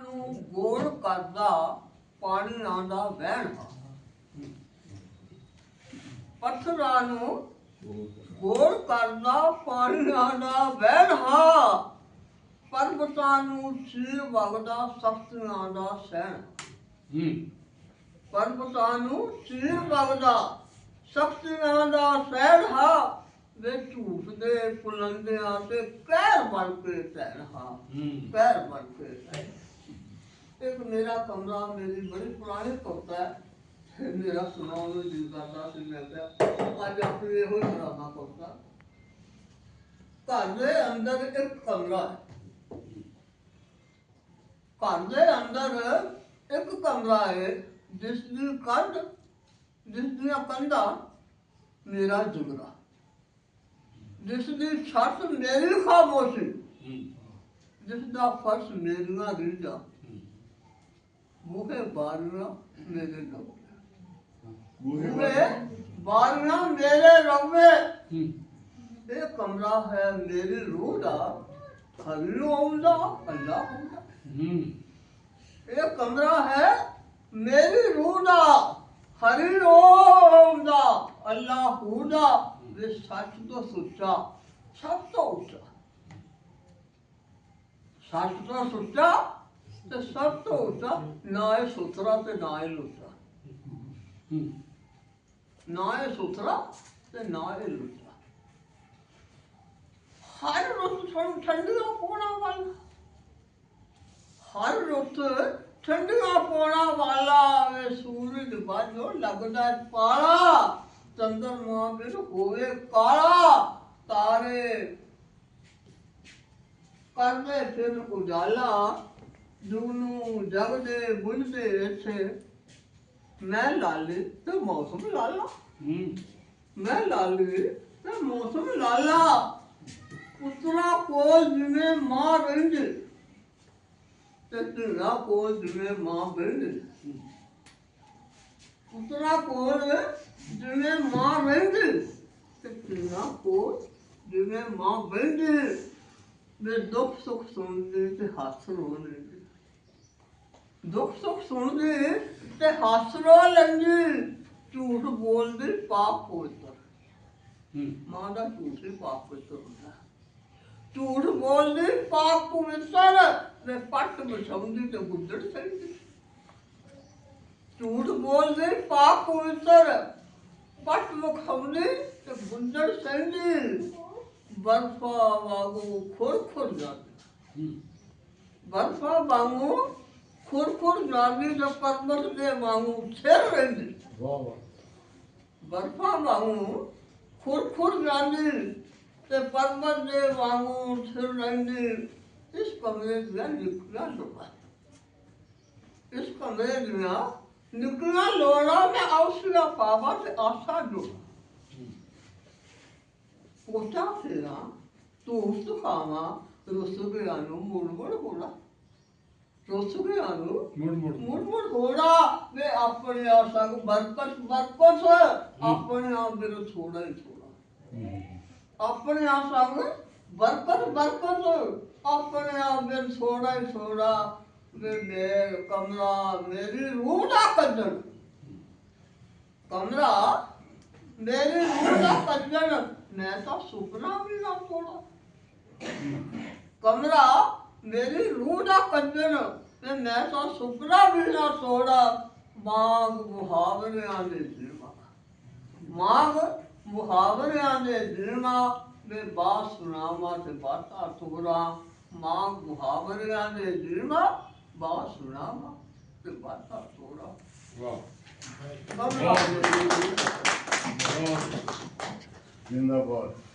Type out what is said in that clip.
ਨੂੰ ਗੋਲ ਕਰਦਾ ਪਾਣੀ ਆਂਦਾ ਵਹਿਣ ਪੱਥਰਾਂ ਨੂੰ ਗੋਲ ਕਰਦਾ ਪਾਣੀ ਆਂਦਾ ਵਹਿਣ ਹਾ ਪਰਬਤਾਂ ਨੂੰ ਸੀਰ ਵਗਦਾ ਸਖਤੀਆਂ ਦਾ ਸਹਿਣ। ਹੂੰ। ਪਰਬਤਾਂ ਨੂੰ ਸੀਰ ਵਗਦਾ ਸ਼ਕਤੀਆਂ ਦਾ ਸਹਿਣ ਹਾ। ਵੇ ਝੂਠ ਦੇ ਪੁਲੰਦਿਆਂ ਤੇ ਕਹਿਰ ਬਣ ਕੇ ਸਹਿਣ ਹਾ। ਪੈਰ ਬਣ ਕੇ ਇੱਕ ਮੇਰਾ ਕਮਰਾ ਮੇਰੀ ਬੜੀ ਪੁਰਾਣੀ ਕਵਿਤਾ ਹੈ। ਮੇਰਾ ਸੁਣਾਉਣ ਨੂੰ ਜੀ ਕਰਦਾ ਸੀ ਮੈਂ ਕਿਹਾ ਅੱਜ ਆਪਣੀ ਇਹੋ ਹੀ ਸੁਣਾਵਾਂ ਕਵਿਤਾ ਘਰ ਦੇ ਅੰਦਰ ਇੱਕ ਕਮਰਾ ਹੈ। ਘਰ ਦੇ ਅੰਦਰ ਇੱਕ ਕਮਰਾ ਹੈ ਜਿਸ ਦੀ ਕੰਧ ਜਿਸ ਦੀਆਂ ਕੰਧਾਂ ਮੇਰਾ ਜੁਗਰਾ। ਜਿਸ ਦੀ ਛੱਤ ਮੇਰੀ ਖਾਮੋਸ਼ੀ। ਜਿਸ ਦਾ ਫਰਸ਼ ਮੇਰੀਆਂ ਰੀਝਾਂ। ਬਾਰੀਆਂ ਮੇਰੇ ਲੋਕ ਮੁਖੇ ਬਾਰੀਆਂ ਮੇਰੇ ਰਵੇ। ਹੂੰ। ਇਹ ਕਮਰਾ ਹੈ ਮੇਰੀ ਰੂਹ ਦਾ। ਹਰਿਓਮ ਦਾ ਅੱਲਾ ਹੁੰਦਾ ਹੂੰ। ਇਹ ਕਮਰਾ ਹੈ ਮੇਰੀ ਰੂਹ ਦਾ। ਹਰੀ ਓਮ ਦਾ ਅੱਲਾਹੂ ਦਾ ਇਹ ਸੱਚ ਤੋਂ ਸੁੱਚਾ ਸਭ ਤੋਂ ਉੱਚਾ। ਸੱਚ ਤੋਂ ਸੁੱਚਾ ਤੇ ਸਭ ਤੋਂ ਉੱਚਾ ਨਾ ਇਹ ਸੁਥਰਾ ਤੇ ਨਾ ਇਹ ਲੁੱਚਾ। ਨਾ ਇਹ ਸੁਥਰਾ ਤੇ ਨਾ ਇਹ ਲੁੱਚਾ। ਹਰ ਰੁੱਤ ਠੰ- ਠੰਡੀਆਂ ਪੋਣਾ ਵਾਲਾ। ਹਰ ਰੁੱਤ ਠੰਡੀਆਂ ਪੋਣਾ ਵਾਲਾ ਵੇ ਸੂਰਜ ਬਾਝੋ ਲੱਗਦਾ ਪਾਲਾ। ਚੰਦਰਮਾ ਬਿਨ ਹੋਵੇ ਕਾਲਾ। ਤਾਰੇ ਕਰਦੇ ਫਿਰ ਉਜਾਲਾ। ਜੁਗਨੂ ਜਗਦੇ ਬੁਝਦੇ ਇੱਥੇ ਮੈਂ ਲਾਲੇ ਤੇ ਮੌਸਮ ਲਾਲਾ। ਹੂੰ। ਮੈਂ ਲਾਲੇ ਤੇ ਮੌਸਮ ਲਾਲਾ। ਪੁੱਤਰਾ ਕੋਲ ਜਿਵੇਂ ਮਾਂ ਰਹਿੰਦੀ ਤੇ ਧੀਆਂ ਕੋਲ ਜਿਵੇਂ ਮਾਂ ਬਹਿੰਦੀ ਪੁੱਤਰਾ ਕੋਲ ਜਿਵੇਂ ਮਾਂ ਰਹਿੰਦੀ ਤੇ ਧੀਆਂ ਕੋਲ ਜਿਵੇਂ ਮਾਂ ਬਹਿੰਦੀ ਵੇ ਦੁੱਖ ਸੁੱਖ ਸੁਣਦੇ ਤੇ ਹੱਸ ਰੋਂਦੇ ਦੁੱਖ ਸੁੱਖ ਸੁਣਦੇ ਤੇ ਹੱਸ ਰੋ ਲੈਂਦੇ ਝੂਠ ਬੋਲਦੇ ਪਾਪ ਪਵਿੱਤਰ। ਹੂੰ। ਮਾਂ ਦਾ ਝੂਠ ਹੀ ਪਾਪ ਪਵਿੱਤਰ ਹੁੰਦਾ। ਝੂਠ ਬੋਲਦੇ ਪਾਪ ਪਵਿੱਤਰ ਵੇ ਪੱਟ ਬਚਾਉਂਦੀ ਤੇ ਗੁੱਦੜ ਸਹਿੰਦੀ। ਝੂਠ ਬੋਲਦੇ ਪਾਪ ਪਵਿੱਤਰ ਪੱਟ ਮੁਖਾਉਂਦੇ ਤੇ ਗੁੱਦੜ ਸਹਿੰਦੀ। ਬਰਫਾ ਵਾਂਗੂ ਖੁਰ ਖੁਰ ਜਾਂਦੀ ਬਰਫਾ ਵਾਂਗੂ ਖੁਰ ਖੁਰ ਜਾਂਦੀ ਤੇ ਪਰਬਤ ਦੇ ਵਾਂਗੂ ਛੇਰ ਰਹਿੰਦੀ। ਵਾਹ ਵਾਹ। ਬਰਫਾ ਵਾਂਗੂ ਖੁਰ ਖੁਰ ਜਾਂਦੀ ਤੇ ਪਰਬਤ ਦੇ ਵਾਂਗੂ ਛਿਰ ਰਹਿੰਦੀ। ਇਸ ਕਮਰੇ ਦੀਆਂ ਨਿਕਲਾਂ ਲੋੜਾ। ਇਸ ਕਮਰੇ ਦੀਆਂ ਨਿਕਲਾਂ ਲੋੜਾ ਮੈਂ ਆਉਸੀਆ ਪਾਵਾ ਤੇ ਆਸਾ ਜੋ ਪੋਚਾ ਫੇਰਾ ਤੂੰ ਸੁਖਾਵਾ ਰੁੱਸ ਗਿਆ ਨੂੰ ਮੁੜ ਮੁੜ ਹੋਣਾ ਨੂੰ? ਵੇ ਆਪਣੇ ਨੂੰ ਆਪਣੇ ਆਪ ਦੇ ਨੂੰ ਥੋੜਾ ਥੋੜਾ ਨੂੰ ਨੂੰ ਥੋੜਾ ਥੋੜਾ ਵੇ ਮੇਰੇ ਕਮਰਾ ਮੇਰੀ ਰੂਹ ਦਾ ਕੱਢਣ। ਕਮਰਾ ਮੇਰੀ ਰੂਹ ਦਾ ਕੱਢਣ। ਮੈਂ ਤਾਂ ਮੇਰੀ ਰੂਹ ਦਾ ਕੱਢਣ ਤੇ ਮੈਂ ਤਾਂ ਸੁਪਨਾ ਵੀ ਨਾ ਤੋੜਾ ਮਾਂਗ ਮੁਹਾਵਰਿਆਂ ਦੇ ਦਿਲਮਾ ਮਾਂਗ ਮੁਹਾਵਰਿਆਂ ਦੇ ਦਿਲਮਾ ਵੇ ਬਾਤ ਸੁਣਾਵਾ ਤੇ ਬਾਤਾਂ ਤੋੜਾ ਮਾਂਗ ਮੁਹਾਵਰਿਆਂ ਦੇ ਦਿਲਮਾ ਬਾਤ ਸੁਣਾਵਾ ਤੇ ਬਾਤਾਂ ਤੋੜਾ ਵਾਹ। ਜਿੰਦਾਬਾਦ।